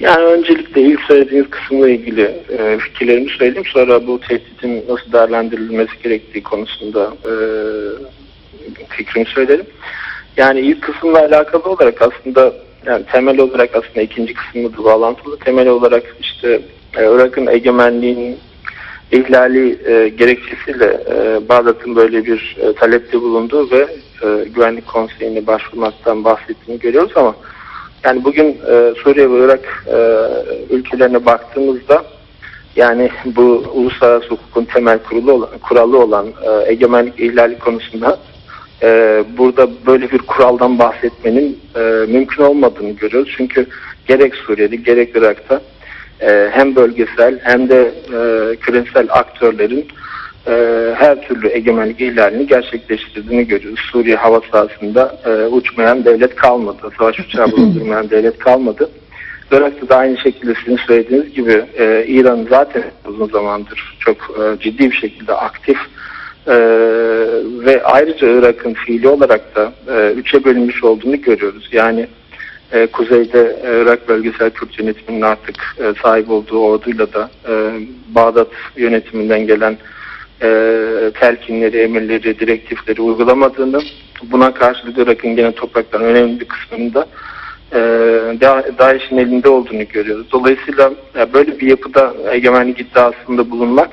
Yani öncelikle ilk söylediğiniz kısımla ilgili e, fikirlerimi söyleyeyim. Sonra bu tehditin nasıl değerlendirilmesi gerektiği konusunda e, fikrimi söylerim. Yani ilk kısımla alakalı olarak aslında yani temel olarak aslında ikinci kısımla da bağlantılı. Temel olarak işte e, Irak'ın egemenliğinin ihlali e, gerekçesiyle e, Bağdat'ın böyle bir e, talepte bulunduğu ve e, Güvenlik Konseyi'ne başvurmaktan bahsettiğini görüyoruz ama yani bugün e, Suriye ve Irak e, ülkelerine baktığımızda yani bu uluslararası hukukun temel kurulu olan, kuralı olan e, egemenlik ihlali konusunda e, burada böyle bir kuraldan bahsetmenin e, mümkün olmadığını görüyoruz. Çünkü gerek Suriye'de gerek Irak'ta e, hem bölgesel hem de e, küresel aktörlerin e, her türlü egemenlik ihlalini gerçekleştirdiğini görüyoruz. Suriye hava sahasında e, uçmayan devlet kalmadı. Savaş uçağı bulundurmayan devlet kalmadı. Irak'ta da aynı şekilde sizin söylediğiniz gibi e, İran zaten uzun zamandır çok e, ciddi bir şekilde aktif e, ve ayrıca Irak'ın fiili olarak da e, üçe bölünmüş olduğunu görüyoruz. Yani e, kuzeyde e, Irak bölgesel Kürt yönetiminin artık e, sahip olduğu orduyla da e, Bağdat yönetiminden gelen e, telkinleri, emirleri, direktifleri uygulamadığını, buna karşılık Irak'ın gene toprakların önemli bir kısmında e, Da- DAEŞ'in elinde olduğunu görüyoruz. Dolayısıyla e, böyle bir yapıda egemenlik iddiasında bulunmak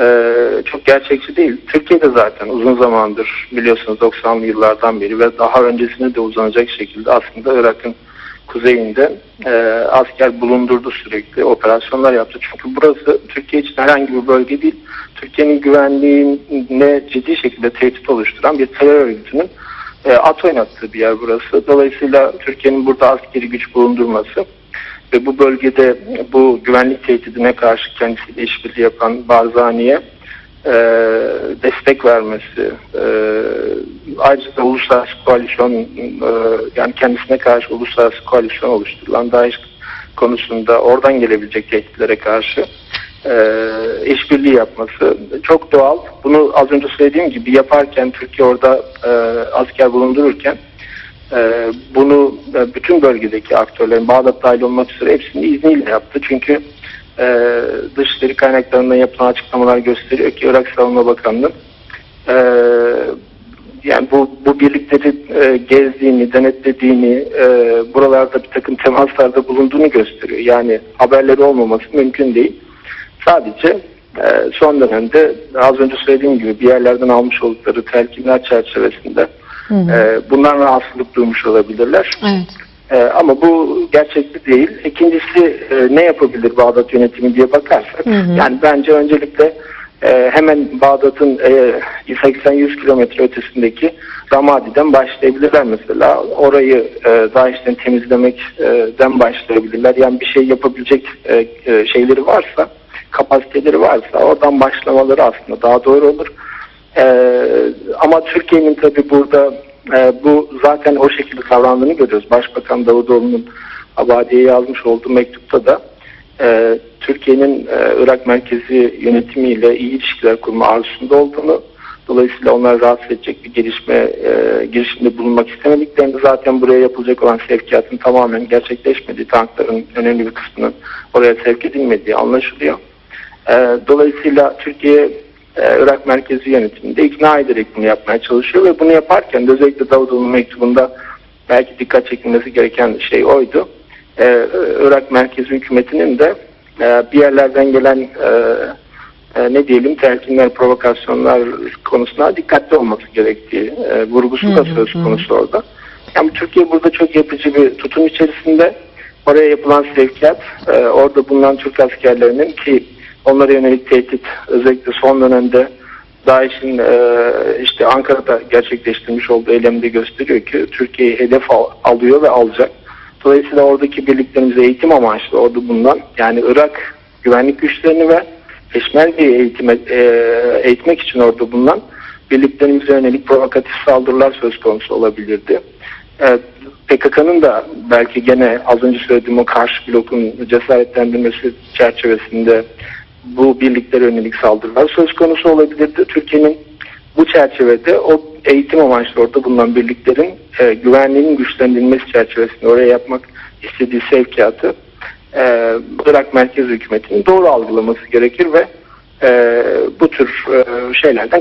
e, çok gerçekçi değil. Türkiye'de zaten uzun zamandır biliyorsunuz 90'lı yıllardan beri ve daha öncesine de uzanacak şekilde aslında Irak'ın kuzeyinde e, asker bulundurdu sürekli operasyonlar yaptı. Çünkü burası Türkiye için herhangi bir bölge değil. Türkiye'nin güvenliğine ciddi şekilde tehdit oluşturan bir terör örgütünün e, at oynattığı bir yer burası. Dolayısıyla Türkiye'nin burada askeri güç bulundurması ve bu bölgede bu güvenlik tehdidine karşı kendisiyle işbirliği yapan Barzani'ye e, destek vermesi, e, ayrıca da uluslararası koalisyon e, yani kendisine karşı uluslararası koalisyon oluşturulan DAEŞ konusunda oradan gelebilecek tehditlere karşı e, işbirliği yapması çok doğal. Bunu az önce söylediğim gibi yaparken Türkiye orada e, asker bulundururken e, bunu e, bütün bölgedeki aktörlerin Bağdat dahil olmak üzere hepsinin izniyle yaptı. Çünkü e, dışişleri kaynaklarından yapılan açıklamalar gösteriyor ki Irak Savunma Bakanlığı e, yani bu, bu birlikleri e, gezdiğini, denetlediğini, e, buralarda bir takım temaslarda bulunduğunu gösteriyor. Yani haberleri olmaması mümkün değil. Sadece e, son dönemde az önce söylediğim gibi bir yerlerden almış oldukları telkinler çerçevesinde Hı hı. e, bundan rahatsızlık duymuş olabilirler. Evet. E, ama bu gerçekçi değil. İkincisi e, ne yapabilir Bağdat yönetimi diye bakarsak. Hı hı. Yani bence öncelikle e, hemen Bağdat'ın e, 80-100 kilometre ötesindeki Ramadi'den başlayabilirler mesela. Orayı e, DAEŞ'ten temizlemekten başlayabilirler. Yani bir şey yapabilecek e, e, şeyleri varsa, kapasiteleri varsa oradan başlamaları aslında daha doğru olur. E, ama Türkiye'nin tabi burada e, bu zaten o şekilde davrandığını görüyoruz. Başbakan Davutoğlu'nun Abadi'ye yazmış olduğu mektupta da e, Türkiye'nin e, Irak merkezi yönetimiyle iyi ilişkiler kurma arzusunda olduğunu dolayısıyla onları rahatsız edecek bir gelişme e, girişimde bulunmak istemediklerini zaten buraya yapılacak olan sevkiyatın tamamen gerçekleşmediği tankların önemli bir kısmının oraya sevk edilmediği anlaşılıyor. E, dolayısıyla Türkiye e, Irak merkezi yönetiminde ikna ederek bunu yapmaya çalışıyor ve bunu yaparken de özellikle Davutoğlu'nun mektubunda belki dikkat çekilmesi gereken şey oydu. Ee, Irak merkezi hükümetinin de e, bir yerlerden gelen e, e, ne diyelim telkinler, provokasyonlar konusuna dikkatli olması gerektiği e, vurgusu da söz konusu orada. Yani Türkiye burada çok yapıcı bir tutum içerisinde oraya yapılan sevkiyat, e, orada bulunan Türk askerlerinin ki onlara yönelik tehdit özellikle son dönemde DAEŞ'in e, işte Ankara'da gerçekleştirmiş olduğu eylemde gösteriyor ki Türkiye'yi hedef al- alıyor ve alacak. Dolayısıyla oradaki birliklerimize eğitim amaçlı orada bulunan yani Irak güvenlik güçlerini ve Peşmerge'yi eğitime, e, eğitmek için orada bulunan birliklerimize yönelik provokatif saldırılar söz konusu olabilirdi. Evet, PKK'nın da belki gene az önce söylediğim o karşı blokun cesaretlendirmesi çerçevesinde bu birliklere yönelik saldırılar söz konusu olabilirdi. Türkiye'nin bu çerçevede o eğitim amaçlı orada bulunan birliklerin e, güvenliğinin güçlendirilmesi çerçevesinde oraya yapmak istediği sevkiyatı Irak merkez hükümetinin doğru algılaması gerekir ve e, bu tür e, şeylerden